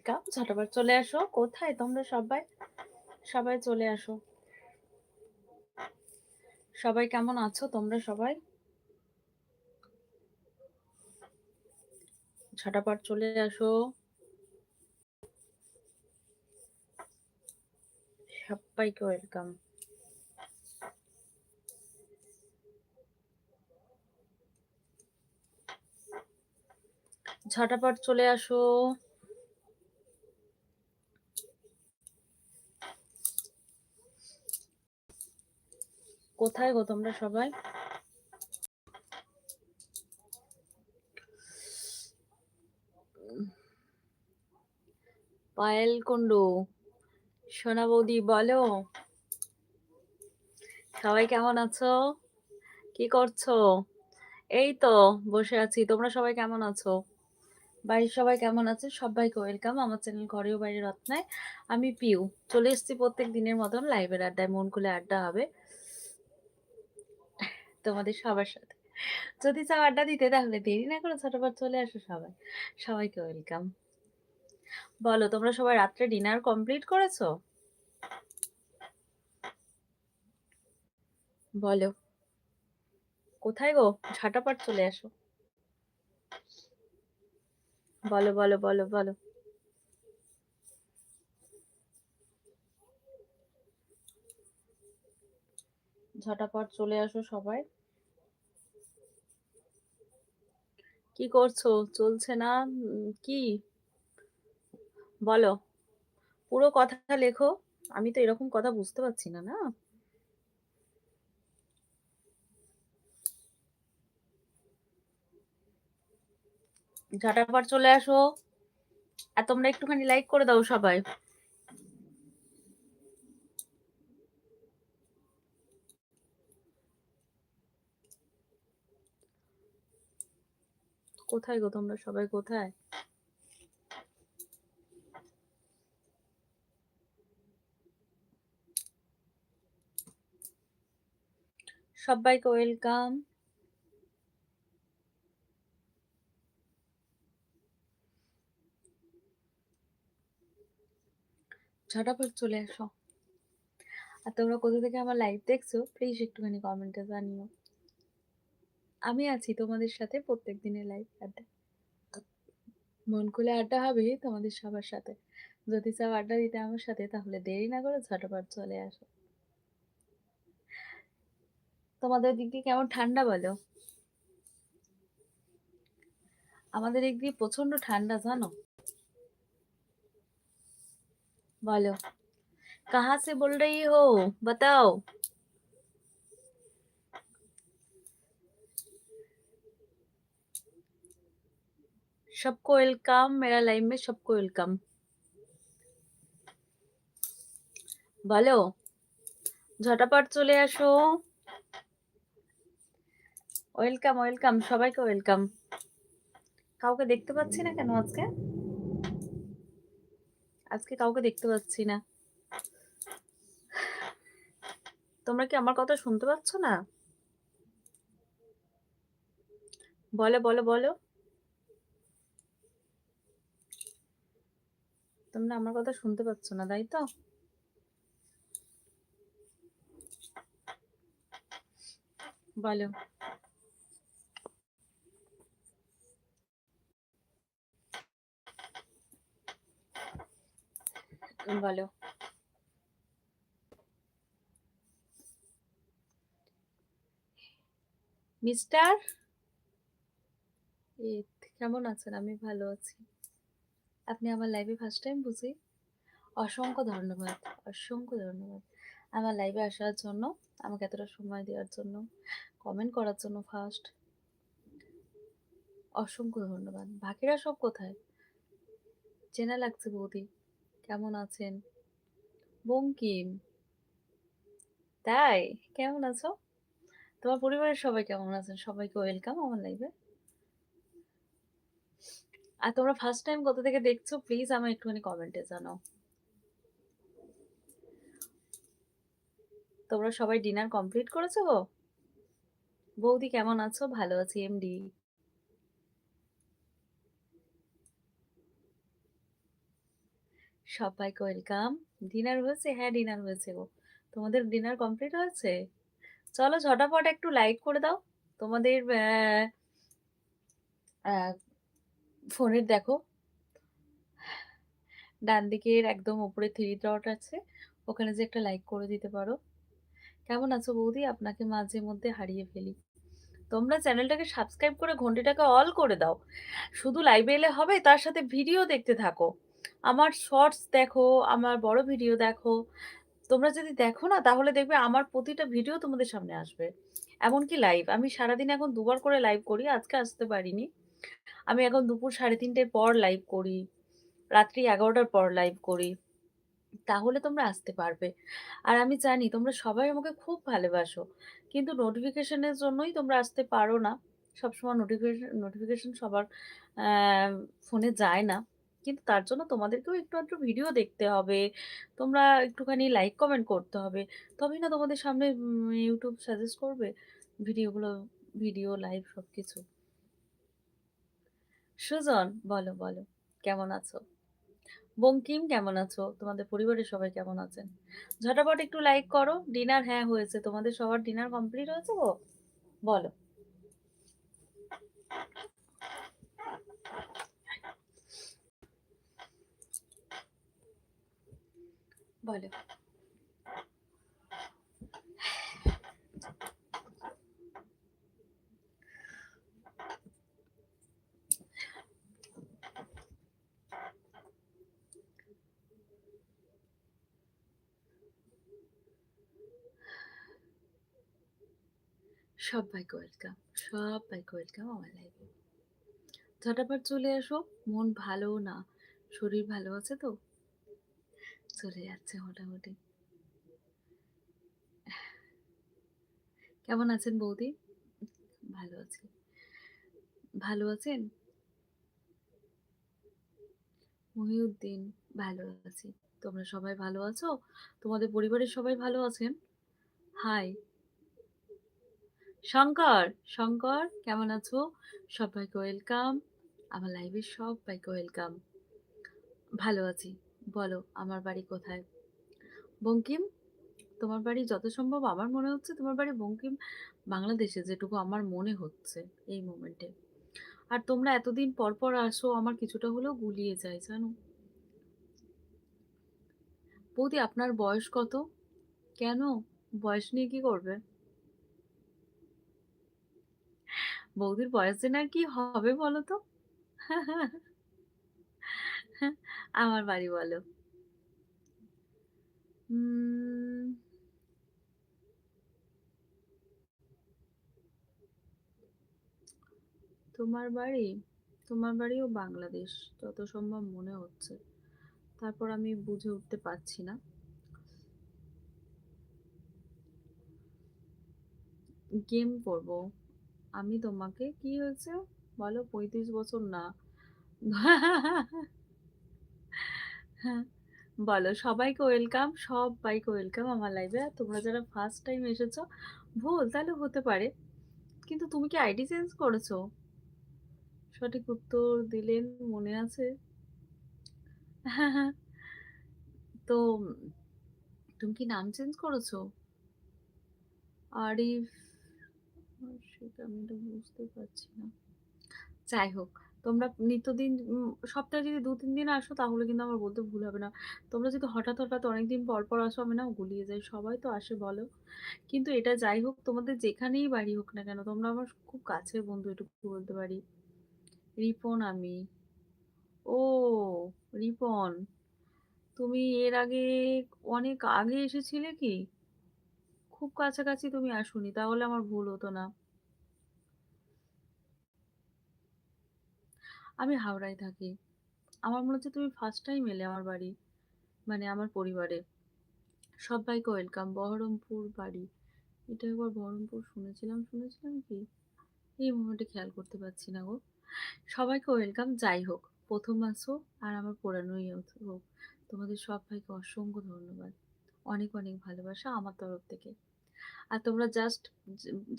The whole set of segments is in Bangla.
ওয়েলকাম ঝটাপট চলে আসো। কোথায় তোমরা সবাই? সবাই চলে আসো। সবাই কেমন আছো তোমরা সবাই? ঝটাপট চলে আসো। সবাইকে ওয়েলকাম। ঝটাপট চলে আসো। কোথায় গো তোমরা সবাই? পায়েল কুন্ডু সোনা বৌদি বলো। সবাই কেমন আছো? কি করছ? এই তো, বসে আছি। তোমরা সবাই কেমন আছো? বাড়ির সবাই কেমন আছে? সবাইকে ওয়েলকাম। আমার চ্যানেল ঘরেও বাইরে রত্নায়। আমি পিউ। চলে এসেছি প্রত্যেক দিনের মতন লাইভের আড্ডায়। মন খুলে আড্ডা হবে। তোমাদের সবার সাথে। যদি চাও আড্ডা দিতে তাহলে দেরি না করে ছোটবার চলে আসো সবাই। সবাইকে ওয়েলকাম। বলো, তোমরা সবাই রাত্রে ডিনার কমপ্লিট করেছ? বলো। কোথায় গো? ঝাটাপাট চলে আসো। বলো বলো বলো বলো। ঝটাপট চলে আসো সবাই। কি করছ? চলছে না? কি? বলো। পুরো কথা লেখো। আমি তো এরকম কথা বুঝতে পারছি না না? ঝটাপট চলে আসো। আর তোমরা একটুখানি লাইক করে দাও সবাই। কোথায় গো তোমরা সবাই, কোথায়? সবাইকে ওয়েলকাম। ঝটাফট চলে আসো। আর তোমরা কোথা থেকে আমার লাইভ দেখছ প্লিজ একটুখানি কমেন্টে জানিও। আমি আছি তোমাদের সাথে প্রত্যেক দিনের লাইফ আড্ডা মন খুলে আড্ডা হবে তোমাদের সবার সাথে। যদি চাও আড্ডা দিতে আমার সাথে, তাহলে দেরি না করে ঝটপট চলে আসো। তোমাদের দিক দিয়ে কেমন ঠান্ডা বলো? আমাদের এক দিয়ে প্রচণ্ড ঠান্ডা, জানো? বলো। কাহা সে বল রই হো বাতাও। सबको वेलकम मेरा लाइव में सबको वेलकम বলো ঝটাপট চলে আসো ওয়েলকাম ওয়েলকাম সবাইকে ওয়েলকাম কাউকে দেখতে পাচ্ছি না কেন আজকে আজকে কাউকে দেখতে পাচ্ছি না তোমরা কি আমার কথা শুনতে পাচ্ছ না বলো বলো বলো তোমরা আমার কথা শুনতে পাচ্ছ না, তাই তো? বলো। বলো। মিস্টার? কেমন আছেন? আমি ভালো আছি। আপনি আমার লাইভে ফার্স্ট টাইম বুঝি? অসংখ্য ধন্যবাদ অসংখ্য ধন্যবাদ। আমার লাইভে আসার জন্য, আমাকে এতটা সময় দেওয়ার জন্য কমেন্ট করার জন্য ফার্স্ট অসংখ্য ধন্যবাদ। বাকিরা সব কোথায়? চেনা লাগছে বৌদি, কেমন আছেন? বঙ্কিম, তাই? কেমন আছো? তোমার পরিবারের সবাই কেমন আছেন? সবাইকে ওয়েলকাম আমার লাইভে আর তোমরা ফার্স্ট টাইম কোথা থেকে দেখছ প্লিজ আমার একটুখানি কমেন্টে জানাও তোমরা সবাই ডিনার কমপ্লিট করেছ গো বৌদি কেমন আছো ভালো আছি এমডি সবাইকে ওয়েলকাম। ডিনার হয়েছে? হ্যাঁ, ডিনার হয়েছে গো। তোমাদের ডিনার কমপ্লিট হয়েছে? চলো ঝটাপট একটু লাইক করে দাও। তোমাদের ফোনের দেখো ডান দিকের একদম উপরে থ্রি ডট আছে। ওখানে যে একটা লাইক করে দিতে পারো। কেমন আছো বৌদি? আপনাকে মাঝে মধ্যে হারিয়ে ফেলি। তোমরা চ্যানেলটাকে সাবস্ক্রাইব করে ঘন্টিটাকে অল করে দাও। শুধু লাইভে এলে হবে, তার সাথে ভিডিও দেখতে থাকো। আমার শর্টস দেখো, আমার বড় ভিডিও দেখো। তোমরা যদি দেখো না তাহলে দেখবে আমার প্রতিটা ভিডিও তোমাদের সামনে আসবে। এমনকি লাইভ। আমি সারাদিন এখন দুবার করে লাইভ করি। আজকে আসতে পারিনি। আমি এখন দুপুর ৩:৩০ পর লাইভ করি। রাত্রি ১১টার পর লাইভ করি। তাহলে তোমরা আসতে পারবে। আর আমি জানি তোমরা সবাই আমাকে খুব ভালোবাসো। কিন্তু নোটিফিকেশনের জন্যই তোমরা আসতে পারো না। সবসময় নোটিফিকেশন নোটিফিকেশন সবার ফোনে যায় না। কিন্তু তার জন্য তোমাদেরকেও একটু আধটু ভিডিও দেখতে হবে। তোমরা একটুখানি লাইক কমেন্ট করতে হবে। তবেই না তোমাদের সামনে ইউটিউব সাজেস্ট করবে ভিডিওগুলো, ভিডিও, লাইভ সবকিছু। সুজন বলো, বলো কেমন আছো? বঙ্কিম কেমন আছো? তোমাদের পরিবারের সবাই কেমন আছেন? ঝটাপট একটু লাইক করো। ডিনার হ্যাঁ হয়েছে। তোমাদের সবার ডিনার কমপ্লিট হয়েছে গো? বলো। বলো। সব্বাইকে ওয়েলকাম। সব্বাইকে ওয়েলকাম আমার লাইভে। ঝটাপট চলে আসো, মন ভালো না। শরীর ভালো আছে তো? চলে যাচ্ছে মোটামুটি। কেমন আছেন বৌদি? ভালো আছি। ভালো আছেন? মহিউদ্দিন, ভালো আছি। তোমরা সবাই ভালো আছো? তোমাদের পরিবারের সবাই ভালো আছেন? হাই। শঙ্কর, শঙ্কর কেমন আছো? সবাইকে ওয়েলকাম। আমার লাইভে সব্বাইকে ওয়েলকাম। ভালো আছি। বলো আমার বাড়ি কোথায়? বঙ্কিম, তোমার বাড়ি যত সম্ভব আমার মনে হচ্ছে তোমার বাড়ি বঙ্কিম বাংলাদেশে যেটুকু আমার মনে হচ্ছে এই মোমেন্টে। আর তোমরা এতদিন পর, পর আসো আমার কিছুটা হলেও গুলিয়ে যায় জানো? বৌদি আপনার বয়স কত? কেন? বয়স নিয়ে কি করবে? বৌদির বয়স জেনে আর কি হবে বলো তো? আমার বাড়ি বলো। তোমার বাড়ি? তোমার বাড়িও বাংলাদেশ, যত সম্ভব মনে হচ্ছে। তারপর আমি বুঝে উঠতে পারছি না। গেম করব। আমি তোমাকে কি হয়েছে? বলো ৩৫ বছর না। বলো সবাইকে ওয়েলকাম, সব্বাইকে ওয়েলকাম আমার লাইভে। তোমরা যারা ফার্স্ট টাইম এসেছ, ভুল তাহলে হতে পারে। কিন্তু তুমি কি আইডি চেঞ্জ করেছ? সঠিক উত্তর দিলেন মনে আছে? তো তুমি কি নাম চেঞ্জ করেছ? আরিফ সেটা আমি তো বুঝতে পারছি না। যাই হোক, তোমরা নিত্যদিন সপ্তাহে যদি ২-৩ দিন আসো তাহলে কিন্তু আমার বলতে ভুল হবে না। তোমরা যদি হঠাৎ, হঠাৎ অনেকদিন পর, পর আসো আমি না গুলিয়ে যাই। সবাই তো আসে বলো। কিন্তু এটা যাই হোক তোমাদের যেখানেই বাড়ি হোক না কেন তোমরা আমার খুব কাছের বন্ধু এটুকু বলতে পারি। রিপন আমি। ও! রিপন। তুমি এর আগে অনেক আগে এসেছিলে কি? খুব কাছাকাছি তুমি আসোনি। তাহলে আমার ভুল হতো না। আমি হাওড়ায় থাকি। আমার মনে হচ্ছে তুমি ফার্স্ট টাইম এলে আমার বাড়ি। মানে আমার পরিবারে। সব্বাইকে ওয়েলকাম। বহরমপুর বাড়ি। এটা একবার বহরমপুর শুনেছিলাম, শুনেছিলাম কি? এই মোমেন্টে খেয়াল করতে পারছি না গো। সবাইকে ওয়েলকাম। যাই হোক, ১ম আসো আর আমার পুরানোই হোক। তোমাদের সব্বাইকে অসংখ্য ধন্যবাদ। অনেক, অনেক ভালোবাসা আমার তরফ থেকে। আর তোমরা জাস্ট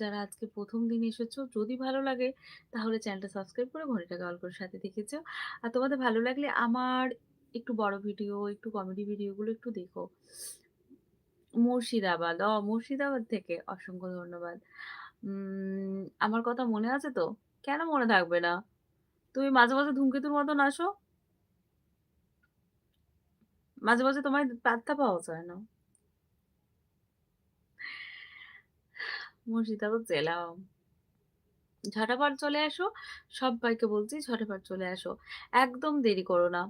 যারা আজকে প্রথম দিন এসেছ যদি ভালো লাগে তাহলে চ্যানেলটা সাবস্ক্রাইব করে ঘড়িটাকে অল করে সাথে থেকেছো। আর তোমাদের ভালো লাগলে আমার একটু বড় ভিডিও, একটু কমেডি ভিডিওগুলো একটু দেখো। মুর্শিদাবাদ, অ মুর্শিদাবাদ থেকে অসংখ্য ধন্যবাদ। আমার কথা মনে আছে তো? কেন মনে থাকবে না? তুমি মাঝে, মাঝে ধূমকেতুর মতন আসো। মাঝে, মাঝে তোমায় পাত্তা পাওয়া যায় না। মুর্শিদাবাদ জেলা। ঝটাপট চলে আসো। সব্বাইকে বলছি ঝটাপট চলে আসো। একদম দেরি করো না।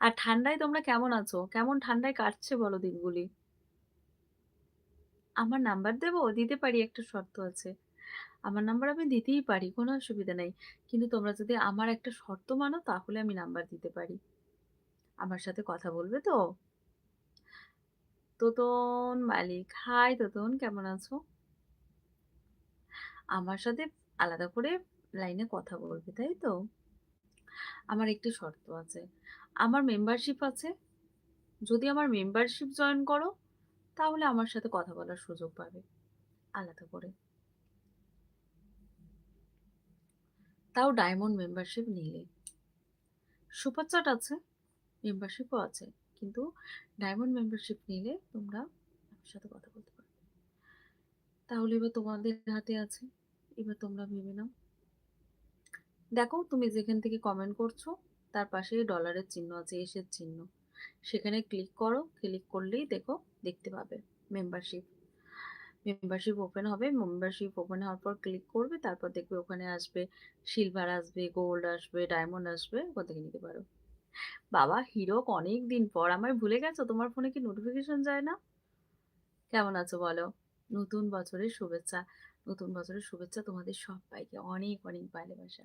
আর ঠান্ডায় তোমরা কেমন আছো? কেমন ঠান্ডায় কাটছে বলো দিনগুলি? আমার নাম্বার দেবো? দিতে পারি একটা শর্ত আছে। আমার নাম্বার আমি দিতেই পারি, কোনো অসুবিধা নাই। কিন্তু তোমরা যদি আমার একটা শর্ত মানো তাহলে আমি নাম্বার দিতে পারি। আমার সাথে কথা বলবে তো? তোতন মালিক, হাই তোতন কেমন আছো? আমার সাথে আলাদা করে লাইনে কথা বলবে, তাই তো? আমার একটি শর্ত আছে। আমার মেম্বারশিপ আছে। যদি আমার মেম্বারশিপ জয়েন করো, তাহলে আমার সাথে কথা বলার সুযোগ পাবে। আলাদা করে। তাও ডায়মন্ড মেম্বারশিপ নিলে। সুপার চ্যাট আছে, মেম্বারশিপও আছে। কিন্তু ডায়মন্ড মেম্বারশিপ নিলে তোমরা আমার সাথে কথা বলতে পারবে। তাহলে এবার তোমাদের হাতে আছে। এবার তোমরা ভেবে নাও। দেখো তুমি যেখান থেকে কমেন্ট করছ তার পাশে ডলারের চিহ্ন আছে, এসের চিহ্ন। সেখানে ক্লিক করো, ক্লিক করলেই দেখো দেখতে পাবে মেম্বারশিপ। মেম্বারশিপ ওপেন হবে। মেম্বারশিপ ওপেন হওয়ার পর ক্লিক করবে। তারপর দেখবে ওখানে আসবে সিলভার আসবে, গোল্ড আসবে, ডায়মন্ড আসবে। ওখান থেকে নিতে পারো। বাবা হিরক অনেক দিন পর। আমায় ভুলে গেছো? তোমার ফোনে কি নোটিফিকেশন যায় না? কেমন আছো বলো? নতুন বছরের শুভেচ্ছা। নতুন বছরের শুভেচ্ছা তোমাদের সব্বাইকে। অনেক, অনেক ভালোবাসা।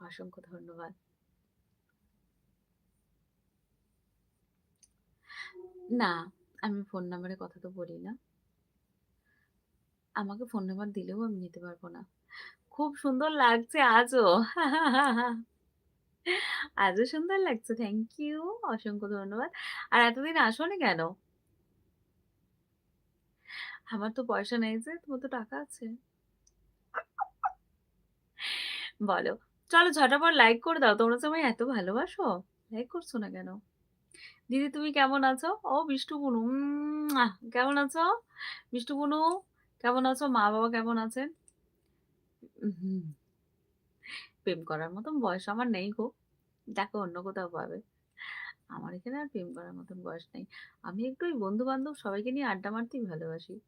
অসংখ্য ধন্যবাদ। না, আমি ফোন নাম্বারে কথা তো বলি না। আমাকে ফোন নাম্বার দিলেও আমি নিতে পারব না। খুব সুন্দর লাগছে আজও। আজও সুন্দর লাগছে। Thank you. অসংখ্য ধন্যবাদ। আর এতদিন আসোনি কেন? আমার তো পয়সা নেই যে, তোমার তো টাকা আছে। বলো। চলো ঝটাপট লাইক করে দাও। তোমরা সবাই এত ভালোবাসো। লাইক করছ না কেন? দিদি তুমি কেমন আছো? ও মিষ্টু বুনু কেমন আছো? মিষ্টু বুনু কেমন আছো? মা-বাবা কেমন আছেন? হুম। প্রেম করার মতন বয়স আমার নেই গো। দেখো অন্য কোথাও পাবে। আমার এখানে আর প্রেম করার মতন বয়স নেই। আমি একটু ওই বন্ধু-বান্ধব সবাইকে নিয়ে আড্ডা মারতেই ভালোবাসি।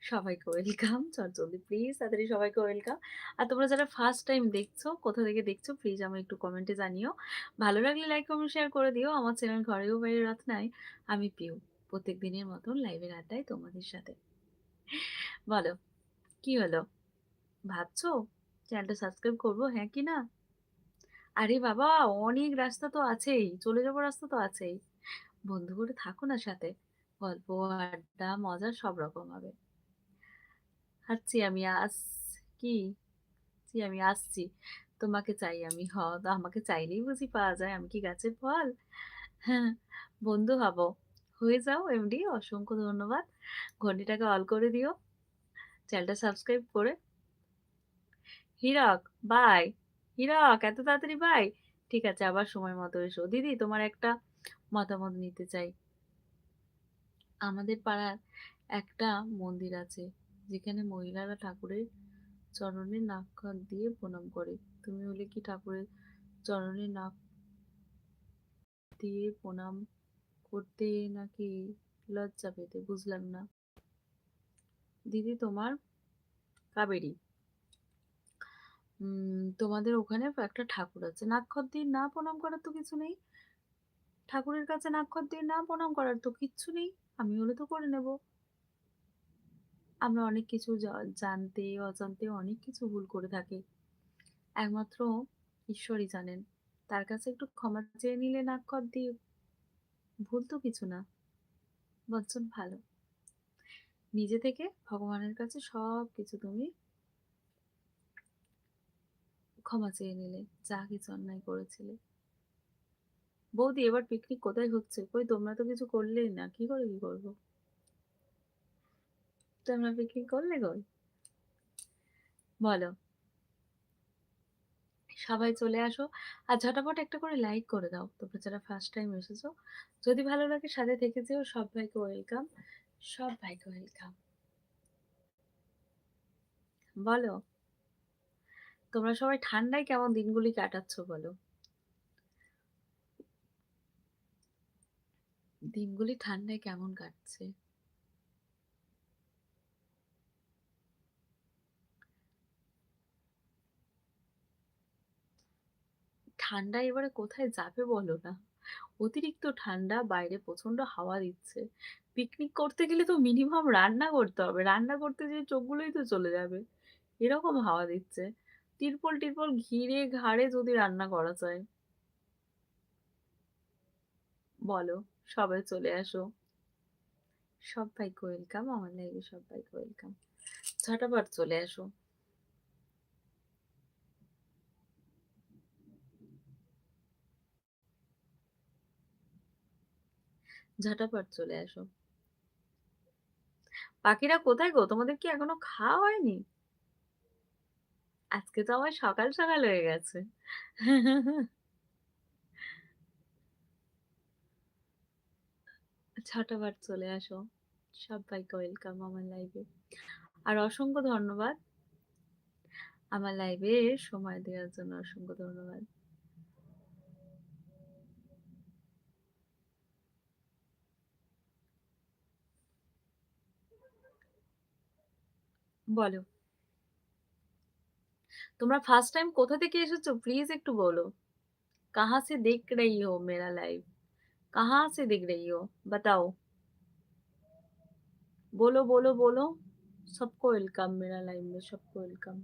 সবাইকে ওয়েলকাম। চটজলদি প্লিজ তাড়াতাড়ি সবাইকে ওয়েলকাম। আর তোমরা যারা ফার্স্ট টাইম দেখছ, কোথা থেকে দেখছ প্লিজ আমার একটু কমেন্টে জানিও। ভালো লাগলে লাইক, কমেন্ট, শেয়ার করে দিও। আমার চ্যানেল ঘরেও বাইরে রত্নায় আমি পিউ। প্রত্যেক দিনের মতন লাইভের আড্ডায় তোমাদের সাথে। বলো, কি হলো? ভাবছ চ্যানেলটা সাবস্ক্রাইব করব, হ্যাঁ কি না? আরে বাবা অনেক রাস্তা তো আছেই। চলে যাবার রাস্তা তো আছেই। বন্ধু করে থাকো না সাথে। গল্প, আড্ডা, মজা সব রকম হবে। হাঁটছি আমি আস কি? আমি আসছি। তোমাকে চাই আমি। হ তো আমাকে চাইলেই বুঝি পাওয়া যায়। আমি কি গাছের ফল? হ্যাঁ, বন্ধু হব। হয়ে যাও এমডি। অসংখ্য ধন্যবাদ। ঘন্টিটাকে অল করে দিও। চ্যানেলটা সাবস্ক্রাইব করে হীরক বাই। হীরক, এত তাড়াতাড়ি বাই? ঠিক আছে, আবার সময় মতো এসো। দিদি, তোমার একটা মতামত নিতে চাই। আমাদের পাড়ার একটা মন্দির আছে। যেখানে মহিলারা ঠাকুরের চরণে নাক দিয়ে প্রণাম করে। তুমি হলে কি ঠাকুরের চরণে নাক দিয়ে প্রণাম করতে নাকি লজ্জা পেতে? বুঝলাম না। দিদি, তোমার কাবেরী। তোমাদের ওখানে একটা ঠাকুর আছে। নাক্ষর দিয়ে না প্রণাম করার তো কিছু নেই। ঠাকুরের কাছে নাক্ষর দিয়ে না প্রণাম করার তো কিচ্ছু নেই। আমি হলে তো করে নেব। আমরা অনেক কিছু জানতে, অজান্তে অনেক কিছু ভুল করে থাকি। একমাত্র ঈশ্বরই জানেন। তার কাছে একটু ক্ষমা চেয়ে নিলে নাক দিয়ে ভুল তো কিছু না। বরঞ্চ ভালো। নিজে থেকে ভগবানের কাছে সব কিছু তুমি ক্ষমা চেয়ে নিলে, যা কিছু অন্যায় করেছিলে। বৌদি এবার পিকনিক কোথায় হচ্ছে? কই তোমরা তো কিছু করলেই না। কি করে কি করব? তোমরা পিকনিক করলে কই? বলো। সবাই চলে আসো। আর ঝটাপট একটা করে লাইক করে দাও। তোমরা যারা ফার্স্ট টাইম এসেছ। যদি ভালো লাগে সাথে থেকে যেও। সব ভাইকে ওয়েলকাম। সব ভাইকে ওয়েলকাম। বলো। তোমরা সবাই ঠান্ডায় কেমন দিনগুলি কাটাচ্ছ বলো? দিনগুলি ঠান্ডায় কেমন কাটছে? ঠান্ডা এবারে কোথায় যাবে বলো না? অতিরিক্ত ঠান্ডা, বাইরে প্রচণ্ড হাওয়া দিচ্ছে। পিকনিক করতে গেলে তো মিনিমাম রান্না করতে হবে। রান্না করতে যেয়ে চোখগুলোই তো চলে যাবে। এরকম হাওয়া দিচ্ছে। তিরপল-টিরপল ঘিরে ঘাড়ে যদি রান্না করা যায়। বলো, সবাই চলে আসো। সব্বাইকে ওয়েলকাম। আমার লাইভে সব্বাইকে ওয়েলকাম। ঝটাপট চলে আসো। ঝটাপট চলে আসো। পাখিরা কোথায় গো? তোমাদের কি এখনও খাওয়া হয়নি? আজকে তো আমার সকাল, সকাল হয়ে গেছে। ঝটাপট চলে আসো। সব্বাইকে ওয়েলকাম আমার লাইভে। আর অসংখ্য ধন্যবাদ। আমার লাইভে সময় দেওয়ার জন্য অসংখ্য ধন্যবাদ। বলো। তোমরা ফার্স্ট টাইম কোথা থেকে এসেছো প্লিজ একটু বলো। कहाँ से देख रही हो मेरा लाइव? कहाँ से देख रही हो? बताओ। बोलो, बोलो, बोलो। सबको वेलकम मेरा लाइव में सबको वेलकम।